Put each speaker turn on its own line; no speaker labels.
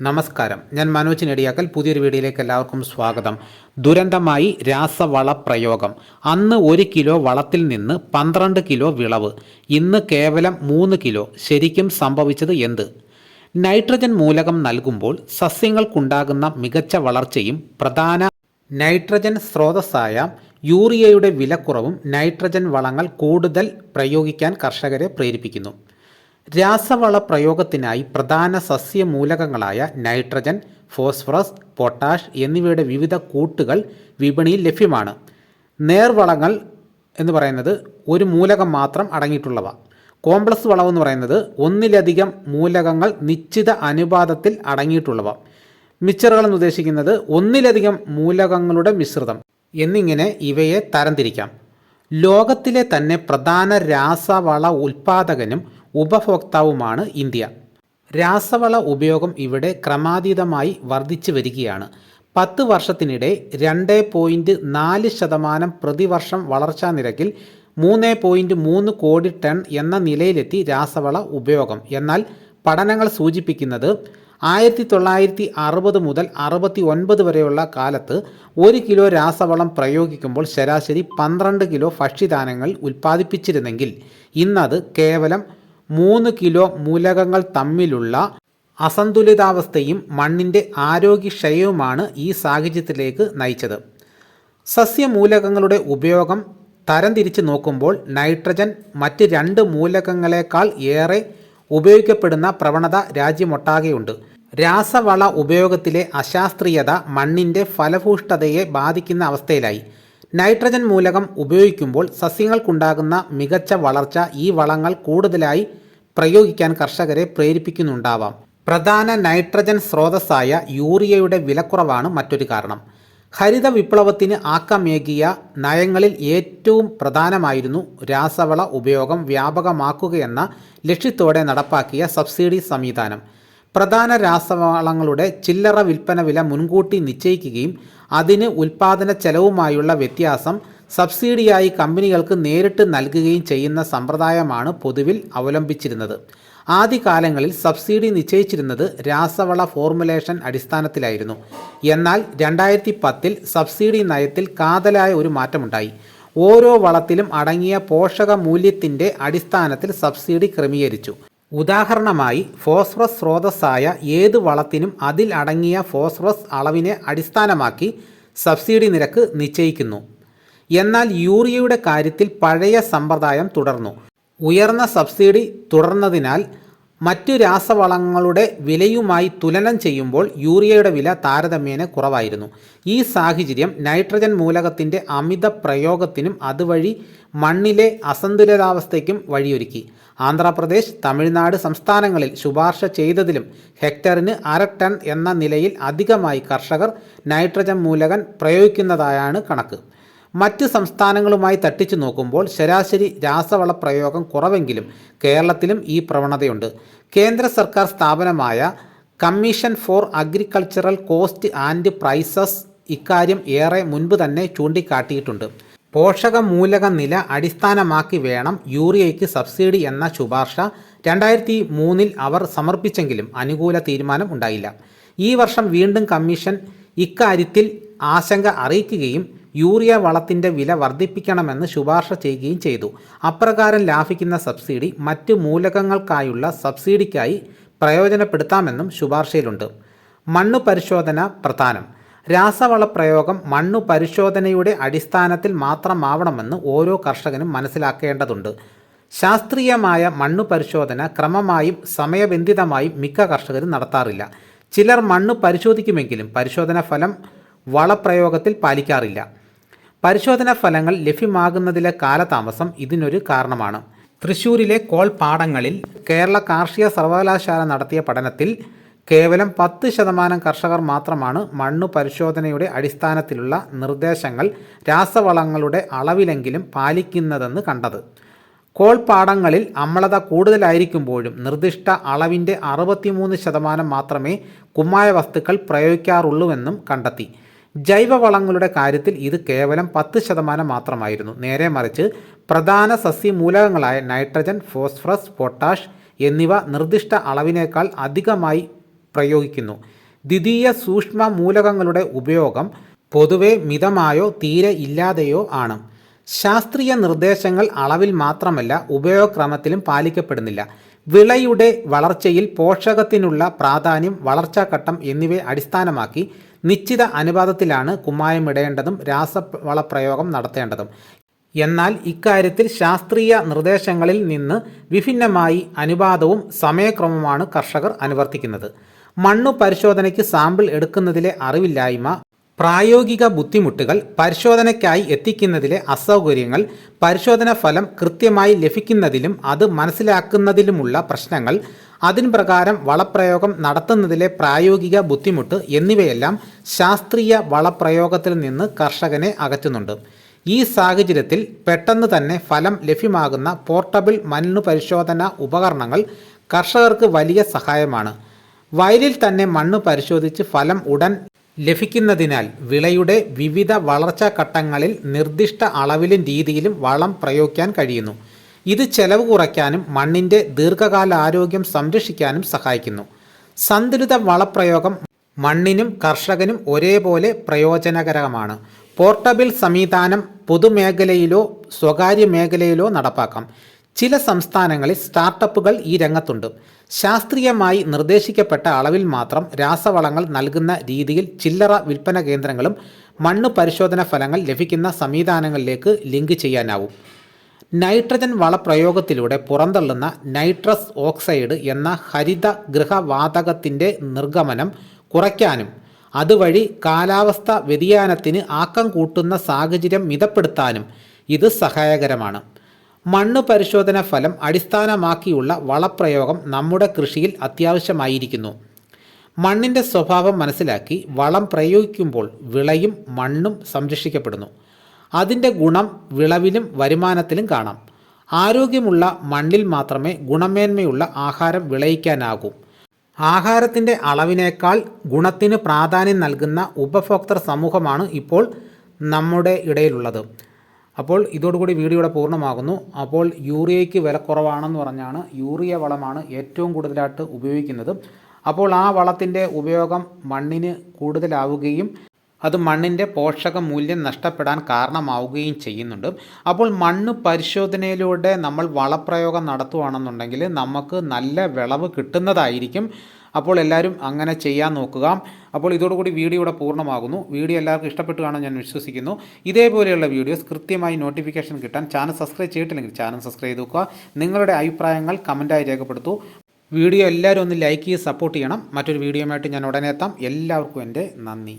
നമസ്കാരം. ഞാൻ മനോജ് നെടിയാക്കൽ. പുതിയൊരു വീഡിയോയിലേക്ക് എല്ലാവർക്കും സ്വാഗതം. ദുരന്തമായി രാസവള പ്രയോഗം. അന്ന് ഒരു കിലോ വളത്തിൽ നിന്ന് പന്ത്രണ്ട് കിലോ വിളവ്. ഇന്ന് കേവലം മൂന്ന് കിലോ. ശരിക്കും സംഭവിച്ചത് എന്ത്? നൈട്രജൻ മൂലകം നൽകുമ്പോൾ സസ്യങ്ങൾക്കുണ്ടാകുന്ന മികച്ച വളർച്ചയും പ്രധാന നൈട്രജൻ സ്രോതസ്സായ യൂറിയയുടെ വിലക്കുറവും നൈട്രജൻ വളങ്ങൾ കൂടുതൽ പ്രയോഗിക്കാൻ കർഷകരെ പ്രേരിപ്പിക്കുന്നു. രാസവള പ്രയോഗത്തിനായി പ്രധാന സസ്യമൂലകങ്ങളായ നൈട്രജൻ ഫോസ്ഫറസ് പൊട്ടാഷ് എന്നിവയുടെ വിവിധ കൂട്ടുകൾ വിപണിയിൽ ലഭ്യമാണ്. നേർവളങ്ങൾ എന്ന് പറയുന്നത് ഒരു മൂലകം മാത്രം അടങ്ങിയിട്ടുള്ളവ. കോംപ്ലക്സ് എന്ന് പറയുന്നത് ഒന്നിലധികം മൂലകങ്ങൾ നിശ്ചിത അനുപാതത്തിൽ അടങ്ങിയിട്ടുള്ളവ. മിച്ചറുകൾ എന്ന് ഉദ്ദേശിക്കുന്നത് ഒന്നിലധികം മൂലകങ്ങളുടെ മിശ്രിതം എന്നിങ്ങനെ ഇവയെ തരംതിരിക്കാം. ലോകത്തിലെ തന്നെ പ്രധാന രാസവള ഉൽപാദകനും ഉപഭോക്താവുമാണ് ഇന്ത്യ. രാസവള ഉപയോഗം ഇവിടെ ക്രമാതീതമായി വർദ്ധിച്ചു വരികയാണ്. പത്ത് വർഷത്തിനിടെ രണ്ട് പോയിന്റ് നാല് ശതമാനം പ്രതിവർഷം വളർച്ചാ നിരക്കിൽ മൂന്ന് പോയിന്റ് മൂന്ന് കോടി ടൺ എന്ന നിലയിലെത്തി രാസവള ഉപയോഗം. എന്നാൽ പഠനങ്ങൾ സൂചിപ്പിക്കുന്നത് ആയിരത്തി തൊള്ളായിരത്തി അറുപത് മുതൽ അറുപത്തി ഒൻപത് വരെയുള്ള കാലത്ത് ഒരു കിലോ രാസവളം പ്രയോഗിക്കുമ്പോൾ ശരാശരി പന്ത്രണ്ട് കിലോ ഭക്ഷ്യധാന്യങ്ങൾ ഉൽപ്പാദിപ്പിച്ചിരുന്നെങ്കിൽ ഇന്നത് കേവലം മൂന്ന് കിലോ മൂലകങ്ങൾ തമ്മിലുള്ള അസന്തുലിതാവസ്ഥയും മണ്ണിന്റെ ആരോഗ്യക്ഷയവുമാണ് ഈ സാഹചര്യത്തിലേക്ക് നയിച്ചത്. സസ്യമൂലകങ്ങളുടെ ഉപയോഗം തരംതിരിച്ച് നോക്കുമ്പോൾ നൈട്രജൻ മറ്റ് രണ്ട് മൂലകങ്ങളെക്കാൾ ഏറെ ഉപയോഗിക്കപ്പെടുന്ന പ്രവണത രാജ്യമൊട്ടാകെയുണ്ട്. രാസവള ഉപയോഗത്തിലെ അശാസ്ത്രീയത മണ്ണിന്റെ ഫലഭൂഷ്ഠതയെ ബാധിക്കുന്ന അവസ്ഥയിലായി. നൈട്രജൻ മൂലകം ഉപയോഗിക്കുമ്പോൾ സസ്യങ്ങൾക്കുണ്ടാകുന്ന മികച്ച വളർച്ച ഈ വളങ്ങൾ കൂടുതലായി പ്രയോഗിക്കാൻ കർഷകരെ പ്രേരിപ്പിക്കുന്നുണ്ടാവാം. പ്രധാന നൈട്രജൻ സ്രോതസ്സായ യൂറിയയുടെ വിലക്കുറവാണ് മറ്റൊരു കാരണം. ഹരിത വിപ്ലവത്തിന് ആക്കമേകിയ നയങ്ങളിൽ ഏറ്റവും പ്രധാനമായിരുന്നു രാസവള ഉപയോഗം വ്യാപകമാക്കുകയെന്ന ലക്ഷ്യത്തോടെ നടപ്പാക്കിയ സബ്സിഡി സംവിധാനം. പ്രധാന രാസവളങ്ങളുടെ ചില്ലറ വിൽപ്പന വില മുൻകൂട്ടി നിശ്ചയിക്കുകയും അതിന് ഉൽപാദന ചെലവുമായുള്ള വ്യത്യാസം സബ്സിഡിയായി കമ്പനികൾക്ക് നേരിട്ട് നൽകുകയും ചെയ്യുന്ന സമ്പ്രദായമാണ് പൊതുവിൽ അവലംബിച്ചിരുന്നത്. ആദ്യകാലങ്ങളിൽ സബ്സിഡി നിശ്ചയിച്ചിരുന്നത് രാസവള ഫോർമുലേഷൻ അടിസ്ഥാനത്തിലായിരുന്നു. എന്നാൽ രണ്ടായിരത്തി പത്തിൽ സബ്സിഡി നയത്തിൽ കാതലായ ഒരു മാറ്റമുണ്ടായി. ഓരോ വളത്തിലും അടങ്ങിയ പോഷക മൂല്യത്തിന്റെ അടിസ്ഥാനത്തിൽ സബ്സിഡി ക്രമീകരിച്ചു. ഉദാഹരണമായി ഫോസ്ഫറസ് സ്രോതസ്സായ ഏത് വളത്തിനും അതിൽ അടങ്ങിയ ഫോസ്ഫറസ് അളവിനെ അടിസ്ഥാനമാക്കി സബ്സിഡി നിരക്ക് നിശ്ചയിക്കുന്നു. എന്നാൽ യൂറിയയുടെ കാര്യത്തിൽ പഴയ സമ്പ്രദായം തുടർന്നു. ഉയർന്ന സബ്സിഡി തുടർന്നതിനാൽ മറ്റു രാസവളങ്ങളുടെ വിലയുമായി തുലനം ചെയ്യുമ്പോൾ യൂറിയയുടെ വില താരതമ്യേന കുറവായിരുന്നു. ഈ സാഹചര്യം നൈട്രജൻ മൂലകത്തിന്റെ അമിത പ്രയോഗത്തിനും അതുവഴി മണ്ണിലെ അസന്തുലിതാവസ്ഥയ്ക്കും വഴിയൊരുക്കി. ആന്ധ്രാപ്രദേശ് തമിഴ്നാട് സംസ്ഥാനങ്ങളിൽ ശുപാർശ ചെയ്തതിലും ഹെക്ടറിന് അര ടൺ എന്ന നിലയിൽ അധികമായി കർഷകർ നൈട്രജൻ മൂലകൻ പ്രയോഗിക്കുന്നതായാണ് കണക്ക്. മറ്റ് സംസ്ഥാനങ്ങളുമായി തട്ടിച്ചു നോക്കുമ്പോൾ ശരാശരി രാസവള പ്രയോഗം കുറവെങ്കിലും കേരളത്തിലും ഈ പ്രവണതയുണ്ട്. കേന്ദ്ര സർക്കാർ സ്ഥാപനമായ commission for agricultural cost and prices ഇക്കാര്യം ഏറെ മുൻപ് തന്നെ ചൂണ്ടിക്കാട്ടിയിട്ടുണ്ട്. പോഷക മൂലക നില അടിസ്ഥാനമാക്കി വേണം യൂറിയയ്ക്ക് സബ്സിഡി എന്ന ശുപാർശ. രണ്ടായിരത്തി മൂന്നിൽ അവർ സമർപ്പിച്ചെങ്കിലും അനുകൂല തീരുമാനം ഉണ്ടായില്ല. ഈ വർഷം വീണ്ടും കമ്മീഷൻ ഇക്കാര്യത്തിൽ ആശങ്ക അറിയിക്കുകയും യൂറിയ വളത്തിന്റെ വില വർദ്ധിപ്പിക്കണമെന്ന് ശുപാർശ ചെയ്യുകയും ചെയ്തു. അപ്രകാരം ലാഭിക്കുന്ന സബ്സിഡി മറ്റ് മൂലകങ്ങൾക്കായുള്ള സബ്സിഡിക്കായി പ്രയോജനപ്പെടുത്താമെന്നും ശുപാർശയിലുണ്ട്. മണ്ണ് പരിശോധന പ്രധാനം. രാസവള പ്രയോഗം മണ്ണു പരിശോധനയുടെ അടിസ്ഥാനത്തിൽ മാത്രമാവണമെന്ന് ഓരോ കർഷകനും മനസ്സിലാക്കേണ്ടതുണ്ട്. ശാസ്ത്രീയമായ മണ്ണു പരിശോധന ക്രമമായും സമയബന്ധിതമായും മിക്ക കർഷകരും നടത്താറില്ല. ചിലർ മണ്ണ് പരിശോധിക്കുമെങ്കിലും പരിശോധന ഫലം വളപ്രയോഗത്തിൽ പാലിക്കാറില്ല. പരിശോധനാ ഫലങ്ങൾ ലഭ്യമാകുന്നതിലെ കാലതാമസം ഇതിനൊരു കാരണമാണ്. തൃശൂരിലെ കോൾപാടങ്ങളിൽ കേരള കാർഷിക സർവകലാശാല നടത്തിയ പഠനത്തിൽ കേവലം പത്ത് ശതമാനം കർഷകർ മാത്രമാണ് മണ്ണ് പരിശോധനയുടെ അടിസ്ഥാനത്തിലുള്ള നിർദ്ദേശങ്ങൾ രാസവളങ്ങളുടെ അളവിലെങ്കിലും പാലിക്കുന്നതെന്ന് കണ്ടത്. കോൾപാടങ്ങളിൽ അമ്ലത കൂടുതലായിരിക്കുമ്പോഴും നിർദ്ദിഷ്ട അളവിന്റെ അറുപത്തിമൂന്ന് ശതമാനം മാത്രമേ കുമ്മായ വസ്തുക്കൾ പ്രയോഗിക്കാറുള്ളൂവെന്നും കണ്ടെത്തി. ജൈവവളങ്ങളുടെ കാര്യത്തിൽ ഇത് കേവലം പത്ത് ശതമാനം മാത്രമായിരുന്നു. നേരെ മറിച്ച് പ്രധാന സസ്യമൂലകങ്ങളായ നൈട്രജൻ ഫോസ്ഫറസ് പൊട്ടാഷ് എന്നിവ നിർദ്ദിഷ്ട അളവിനേക്കാൾ അധികമായി പ്രയോഗിക്കുന്നു. ദ്വിതീയ സൂക്ഷ്മ മൂലകങ്ങളുടെ ഉപയോഗം പൊതുവെ മിതമായോ തീരെ ഇല്ലാതെയോ ആണ്. ശാസ്ത്രീയ നിർദ്ദേശങ്ങൾ അളവിൽ മാത്രമല്ല ഉപയോഗക്രമത്തിലും പാലിക്കപ്പെടുന്നില്ല. വിളയുടെ വളർച്ചയിൽ പോഷകത്തിനുള്ള പ്രാധാന്യം വളർച്ചാഘട്ടം എന്നിവയെ അടിസ്ഥാനമാക്കി നിശ്ചിത അനുപാതത്തിലാണ് കുമ്മായമിടേണ്ടതും രാസവളപ്രയോഗം നടത്തേണ്ടതും. എന്നാൽ ഇക്കാര്യത്തിൽ ശാസ്ത്രീയ നിർദ്ദേശങ്ങളിൽ നിന്ന് വിഭിന്നമായി അനുപാതവും സമയക്രമവുമാണ് കർഷകർ അനുവർത്തിക്കുന്നത്. മണ്ണു പരിശോധനയ്ക്ക് സാമ്പിൾ എടുക്കുന്നതിലെ അറിവില്ലായ്മ പ്രായോഗിക ബുദ്ധിമുട്ടുകൾ പരിശോധനയ്ക്കായി എത്തിക്കുന്നതിലെ അസൗകര്യങ്ങൾ പരിശോധന ഫലം കൃത്യമായി ലഭിക്കുന്നതിലും അത് മനസ്സിലാക്കുന്നതിലുമുള്ള പ്രശ്നങ്ങൾ അതിന് പ്രകാരം വളപ്രയോഗം നടത്തുന്നതിലെ പ്രായോഗിക ബുദ്ധിമുട്ട് എന്നിവയെല്ലാം ശാസ്ത്രീയ വളപ്രയോഗത്തിൽ നിന്ന് കർഷകനെ അകറ്റുന്നുണ്ട്. ഈ സാഹചര്യത്തിൽ പെട്ടെന്ന് തന്നെ ഫലം ലഭ്യമാകുന്ന പോർട്ടബിൾ മണ്ണ് പരിശോധന ഉപകരണങ്ങൾ കർഷകർക്ക് വലിയ സഹായമാണ്. വയലിൽ തന്നെ മണ്ണ് പരിശോധിച്ച് ഫലം ഉടൻ ലഭിക്കുന്നതിനാൽ വിളയുടെ വിവിധ വളർച്ചാ ഘട്ടങ്ങളിൽ നിർദ്ദിഷ്ട അളവിലും രീതിയിലും വളം പ്രയോഗിക്കാൻ കഴിയുന്നു. ഇത് ചെലവ് കുറയ്ക്കാനും മണ്ണിന്റെ ദീർഘകാല ആരോഗ്യം സംരക്ഷിക്കാനും സഹായിക്കുന്നു. സന്തുലിത വളപ്രയോഗം മണ്ണിനും കർഷകനും ഒരേപോലെ പ്രയോജനകരമാണ്. പോർട്ടബിൾ സംവിധാനം പൊതുമേഖലയിലോ സ്വകാര്യ മേഖലയിലോ നടപ്പാക്കാം. ചില സംസ്ഥാനങ്ങളിൽ സ്റ്റാർട്ടപ്പുകൾ ഈ രംഗത്തുണ്ട്. ശാസ്ത്രീയമായി നിർദ്ദേശിക്കപ്പെട്ട അളവിൽ മാത്രം രാസവളങ്ങൾ നൽകുന്ന രീതിയിൽ ചില്ലറ വിൽപ്പന കേന്ദ്രങ്ങളും മണ്ണ് പരിശോധന ഫലങ്ങൾ ലഭിക്കുന്ന സംവിധാനങ്ങളിലേക്ക് ലിങ്ക് ചെയ്യാനാവും. നൈട്രജൻ വളപ്രയോഗത്തിലൂടെ പുറന്തള്ളുന്ന നൈട്രസ് ഓക്സൈഡ് എന്ന ഹരിത ഗൃഹവാതകത്തിന്റെ നിർഗമനം കുറയ്ക്കാനും അതുവഴി കാലാവസ്ഥ വ്യതിയാനത്തിന് ആക്കം കൂട്ടുന്ന സാഹചര്യം മിതപ്പെടുത്താനും ഇത് സഹായകരമാണ്. മണ്ണ് പരിശോധന ഫലം അടിസ്ഥാനമാക്കിയുള്ള വളപ്രയോഗം നമ്മുടെ കൃഷിയിൽ അത്യാവശ്യമായിരിക്കുന്നു. മണ്ണിന്റെ സ്വഭാവം മനസ്സിലാക്കി വളം പ്രയോഗിക്കുമ്പോൾ വിളയും മണ്ണും സംരക്ഷിക്കപ്പെടുന്നു. അതിന്റെ ഗുണം വിളവിലും വരുമാനത്തിലും കാണാം. ആരോഗ്യമുള്ള മണ്ണിൽ മാത്രമേ ഗുണമേന്മയുള്ള ആഹാരം വിളയിക്കാനാകൂ. ആഹാരത്തിന്റെ അളവിനേക്കാൾ ഗുണത്തിന് പ്രാധാന്യം നൽകുന്ന ഉപഭോക്തൃ സമൂഹമാണ് ഇപ്പോൾ നമ്മുടെ ഇടയിലുള്ളത്. അപ്പോൾ ഇതോടുകൂടി വീഡിയോ ഇവിടെ പൂർണമാകുന്നു. അപ്പോൾ യൂറിയയ്ക്ക് വില കുറവാണെന്ന് പറഞ്ഞാണ് യൂറിയ വളമാണ് ഏറ്റവും കൂടുതലായിട്ട് ഉപയോഗിക്കുന്നത്. അപ്പോൾ ആ വളത്തിന്റെ ഉപയോഗം മണ്ണിന് കൂടുതലാവുകയും അത് മണ്ണിന്റെ പോഷക മൂല്യം നഷ്ടപ്പെടാൻ കാരണമാവുകയും ചെയ്യുന്നുണ്ട്. അപ്പോൾ മണ്ണ് പരിശോധനയിലൂടെ നമ്മൾ വളപ്രയോഗം നടത്തുകയാണെന്നുണ്ടെങ്കിൽ നമുക്ക് നല്ല വിളവ് കിട്ടുന്നതായിരിക്കും. അപ്പോൾ എല്ലാവരും അങ്ങനെ ചെയ്യാൻ നോക്കുക. അപ്പോൾ ഇതോടുകൂടി വീഡിയോ ഇവിടെ പൂർണമാകുന്നു. വീഡിയോ എല്ലാവർക്കും ഇഷ്ടപ്പെട്ടു കാണാൻ ഞാൻ വിശ്വസിക്കുന്നു. ഇതേപോലെയുള്ള വീഡിയോസ് കൃത്യമായി നോട്ടിഫിക്കേഷൻ കിട്ടാൻ ചാനൽ സബ്സ്ക്രൈബ് ചെയ്തിട്ടില്ലെങ്കിൽ ചാനൽ സബ്സ്ക്രൈബ് ചെയ്ത് നോക്കുക. നിങ്ങളുടെ അഭിപ്രായങ്ങൾ കമന്റായി രേഖപ്പെടുത്തു. വീഡിയോ എല്ലാവരും ഒന്ന് ലൈക്ക് ചെയ്ത് സപ്പോർട്ട് ചെയ്യണം. മറ്റൊരു വീഡിയോയുമായിട്ട് ഞാൻ ഉടനെ എത്താം. എല്ലാവർക്കും എന്റെ നന്ദി.